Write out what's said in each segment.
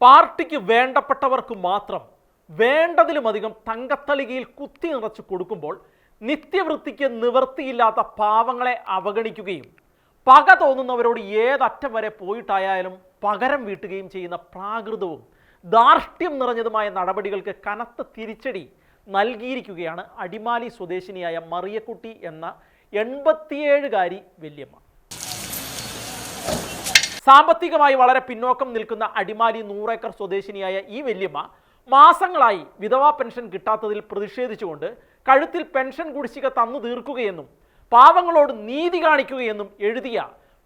പാർട്ടിക്ക് വേണ്ടപ്പെട്ടവർക്ക് മാത്രം വേണ്ടതിലുമധികം തങ്കത്തളികയിൽ കുത്തി നിറച്ച് കൊടുക്കുമ്പോൾ നിത്യവൃത്തിക്ക് നിവൃത്തിയില്ലാത്ത പാവങ്ങളെ അവഗണിക്കുകയും പക തോന്നുന്നവരോട് ഏതറ്റം വരെ പോയിട്ടായാലും പകരം വീട്ടുകയും ചെയ്യുന്ന പ്രാകൃതവും ദാർഷ്ട്യം നിറഞ്ഞതുമായ നടപടികൾക്ക് കനത്ത തിരിച്ചടി നൽകിയിരിക്കുകയാണ് അടിമാലി സ്വദേശിനിയായ മറിയക്കുട്ടി എന്ന എൺപത്തിയേഴുകാരി വല്യമ്മ. സാമ്പത്തികമായി വളരെ പിന്നോക്കം നിൽക്കുന്ന അടിമാലി നൂറേക്കർ സ്വദേശിനിയായ ഈ വല്യമ്മ മാസങ്ങളായി വിധവാ പെൻഷൻ കിട്ടാത്തതിൽ പ്രതിഷേധിച്ചുകൊണ്ട് കഴുത്തിൽ പെൻഷൻ കുടിശ്ശിക തന്നു തീർക്കുകയെന്നും പാവങ്ങളോട് നീതി കാണിക്കുകയെന്നും എഴുതിയ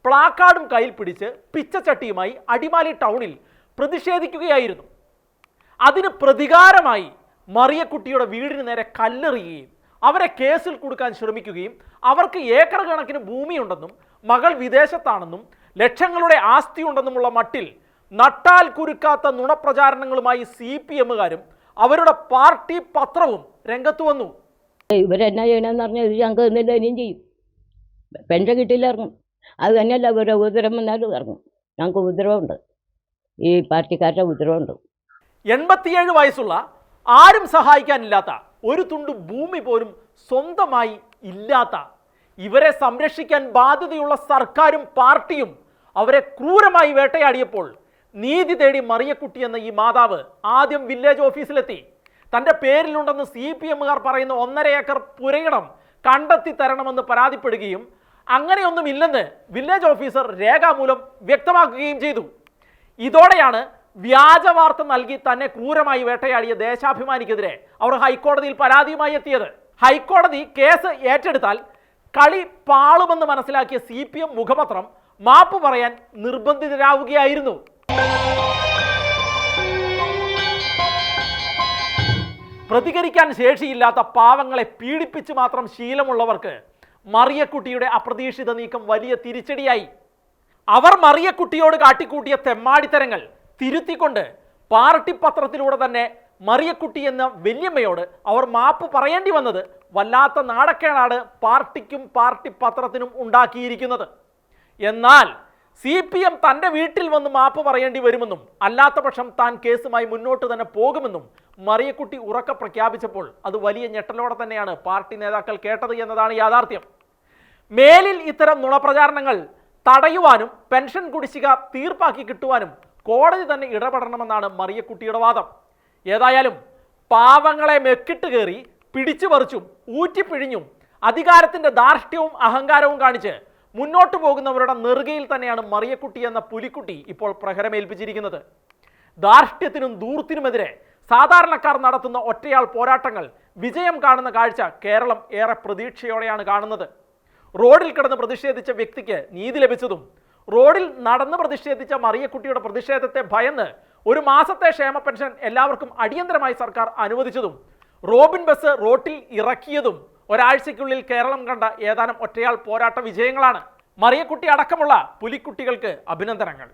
പ്ലാക്കാർഡും കയ്യിൽ പിടിച്ച് പിച്ചച്ചട്ടിയുമായി അടിമാലി ടൗണിൽ പ്രതിഷേധിക്കുകയായിരുന്നു. അതിന് പ്രതികാരമായി മറിയക്കുട്ടിയുടെ വീടിന് നേരെ കല്ലെറിയുകയും അവരെ കേസിൽ കൊടുക്കാൻ ശ്രമിക്കുകയും അവർക്ക് ഏക്കർ കണക്കിന് ഭൂമിയുണ്ടെന്നും മകൾ വിദേശത്താണെന്നും ലക്ഷങ്ങളുടെ ആസ്തി ഉണ്ടെന്നുമുള്ള മട്ടിൽ നട്ടാൽ കുരുക്കാത്ത നുണപ്രചാരണങ്ങളുമായി സി പി എമ്മുകാരും അവരുടെ പാർട്ടി പത്രവും രംഗത്ത് വന്നു. ഇവരെന്നാ ചെയ്യണമെന്ന് പറഞ്ഞാൽ ഇത് ഞങ്ങൾക്ക് എന്തെങ്കിലും ഇനിയും ചെയ്യും. പെൻഷൻ കിട്ടിയില്ല ഇറങ്ങും. അത് തന്നെയല്ല ഇവരുടെ ഉപദ്രവം വന്നാലും ഇറങ്ങും. ഞങ്ങൾക്ക് ഉപദ്രവമുണ്ട്. ഈ പാർട്ടിക്കാരുടെ ഉപദ്രവമുണ്ട്. എൺപത്തിയേഴ് വയസ്സുള്ള ആരും സഹായിക്കാനില്ലാത്ത ഒരു തുണ്ട് ഭൂമി പോലും സ്വന്തമായി ഇല്ലാത്ത ഇവരെ സംരക്ഷിക്കാൻ ബാധ്യതയുള്ള സർക്കാരും പാർട്ടിയും അവരെ ക്രൂരമായി വേട്ടയാടിയപ്പോൾ നീതി തേടി മറിയക്കുട്ടി എന്ന ഈ മാതാവ് ആദ്യം വില്ലേജ് ഓഫീസിലെത്തി. തന്റെ പേരിലുണ്ടെന്ന് സി പി എമ്മുകാർ പറയുന്ന ഒന്നര ഏക്കർ പുരയിടം കണ്ടെത്തി തരണമെന്ന് പരാതിപ്പെടുകയും അങ്ങനെയൊന്നും ഇല്ലെന്ന് വില്ലേജ് ഓഫീസർ രേഖാമൂലം വ്യക്തമാക്കുകയും ചെയ്തു. ഇതോടെയാണ് വ്യാജ വാർത്ത നൽകി തന്നെ ക്രൂരമായി വേട്ടയാടിയ ദേശാഭിമാനിക്കെതിരെ അവർ ഹൈക്കോടതിയിൽ പരാതിയുമായി എത്തിയത്. ഹൈക്കോടതി കേസ് ഏറ്റെടുത്താൽ കളി പാളുമെന്ന് മനസ്സിലാക്കിയ സി പി എം മുഖപത്രം മാപ്പ് പറയാൻ നിർബന്ധിതരാവുകയായിരുന്നു. പ്രതികരിക്കാൻ ശേഷിയില്ലാത്ത പാവങ്ങളെ പീഡിപ്പിച്ച് മാത്രം ശീലമുള്ളവർക്ക് മറിയക്കുട്ടിയുടെ അപ്രതീക്ഷിത നീക്കം വലിയ തിരിച്ചടിയായി. അവർ മറിയക്കുട്ടിയോട് കാട്ടിക്കൂട്ടിയ തെമ്മാടിത്തരങ്ങൾ തിരുത്തിക്കൊണ്ട് പാർട്ടി പത്രത്തിലൂടെ തന്നെ മറിയക്കുട്ടി എന്ന വല്യമ്മയോട് അവർ മാപ്പ് പറയേണ്ടി വന്നത് വല്ലാത്ത നാടക്കേടാണ് പാർട്ടിക്കും പാർട്ടി പത്രത്തിനും ഉണ്ടാക്കിയിരിക്കുന്നത്. എന്നാൽ സി പി എം തന്റെ വീട്ടിൽ വന്ന് മാപ്പ് പറയേണ്ടി വരുമെന്നും അല്ലാത്ത പക്ഷം താൻ കേസുമായി മുന്നോട്ട് തന്നെ പോകുമെന്നും മറിയക്കുട്ടി ഉറക്ക പ്രഖ്യാപിച്ചപ്പോൾ അത് വലിയ ഞെട്ടലോടെ തന്നെയാണ് പാർട്ടി നേതാക്കൾ കേട്ടത് എന്നതാണ് യാഥാർത്ഥ്യം. മേലിൽ ഇത്തരം നുണപ്രചാരണങ്ങൾ തടയുവാനും പെൻഷൻ കുടിശ്ശിക തീർപ്പാക്കി കിട്ടുവാനും കോടതി തന്നെ ഇടപെടണമെന്നാണ് മറിയക്കുട്ടിയുടെ വാദം. ഏതായാലും പാവങ്ങളെ മെക്കിട്ട് കയറി പിടിച്ചു പറിച്ചും ഊറ്റിപ്പിഴിഞ്ഞും അധികാരത്തിന്റെ ധാർഷ്ട്യവും അഹങ്കാരവും കാണിച്ച് മുന്നോട്ട് പോകുന്നവരുടെ നെറുകയിൽ തന്നെയാണ് മറിയക്കുട്ടി എന്ന പുലിക്കുട്ടി ഇപ്പോൾ പ്രഹരമേൽപ്പിച്ചിരിക്കുന്നത്. ധാർഷ്ട്യത്തിനും ദൂർത്തിനുമെതിരെ സാധാരണക്കാർ നടത്തുന്ന ഒറ്റയാൾ പോരാട്ടങ്ങൾ വിജയം കാണുന്ന കാഴ്ച കേരളം ഏറെ പ്രതീക്ഷയോടെയാണ് കാണുന്നത്. റോഡിൽ കിടന്ന് പ്രതിഷേധിച്ച വ്യക്തിക്ക് നീതി ലഭിച്ചതും റോഡിൽ നടന്ന് പ്രതിഷേധിച്ച മറിയക്കുട്ടിയുടെ പ്രതിഷേധത്തെ ഭയന്ന് ഒരു മാസത്തെ ക്ഷേമ പെൻഷൻ എല്ലാവർക്കും അടിയന്തരമായി സർക്കാർ അനുവദിച്ചതും റോബിൻ ബസ് റോട്ടിൽ ഇറക്കിയതും ഒരാഴ്ചയ്ക്കുള്ളിൽ കേരളം കണ്ട ഏതാനും ഒറ്റയാൾ പോരാട്ട വിജയങ്ങളാണ്. മറിയക്കുട്ടി അടക്കമുള്ള പുലിക്കുട്ടികൾക്ക് അഭിനന്ദനങ്ങൾ.